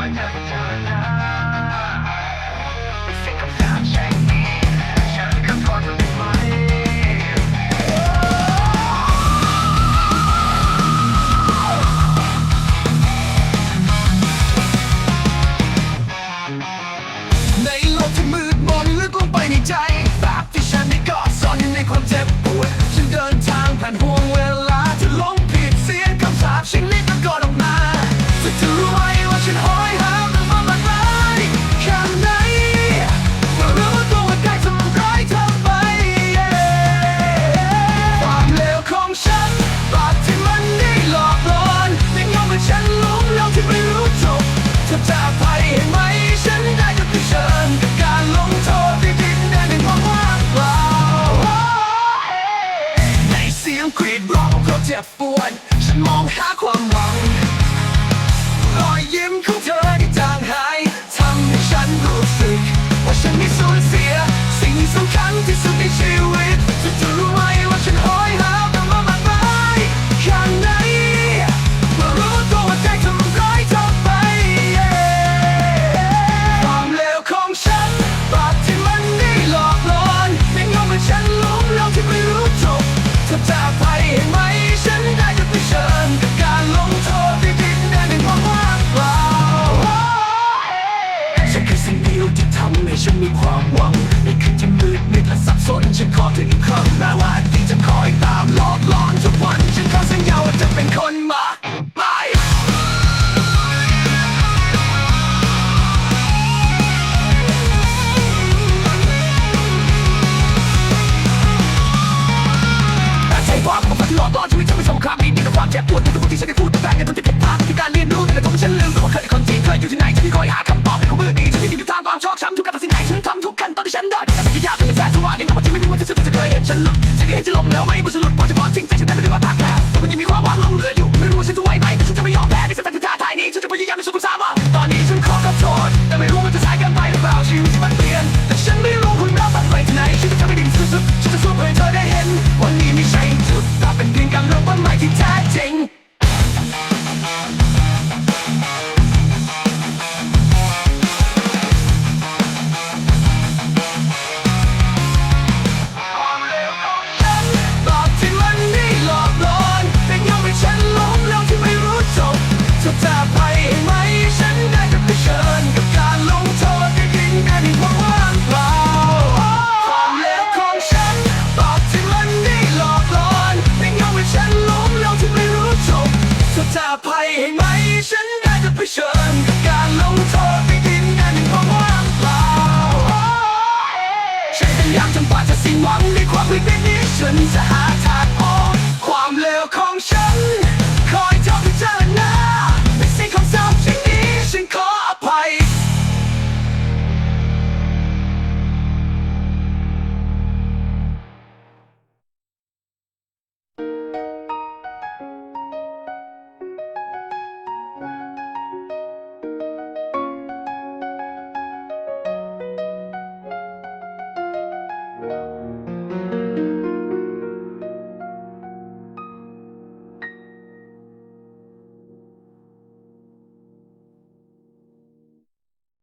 I never turn out. บปวด ฉันมองหาความหวัง รอยยิ้มของเธอที่จางหายทำให้ฉันรู้สึก ว่าฉันได้สูญเสีย สิ่งสำคัญที่สุดในชีวิตจะรู้ เจ็บปวดทุกที่ฉันได้พูดแต่แฟนกันต้องจะเก็บภาพที่การเรียนรู้แต่ละคมฉันลืมตัวเคยเป็นคนที่เคยอยู่ที่ไหนฉันไม่คอยหาคำตอบให้ของมือดีฉันที่อยู่ทางความชอกช้ำทุกการตัดสินใจฉันทำทุกขั้นตอนที่ฉันได้แต่ไม่ยากเป็นแฟนสวรวันนี้ทำให้ฉันไม่รู้ว่าจะสุดจะเคยเห็นฉันลุกฉันก็เห็นจะล้มแล้วไหมบุสลุดพอจะพอทิ้ง วิกฤตนี้ฉันจะหาทางออกความเลวของฉัน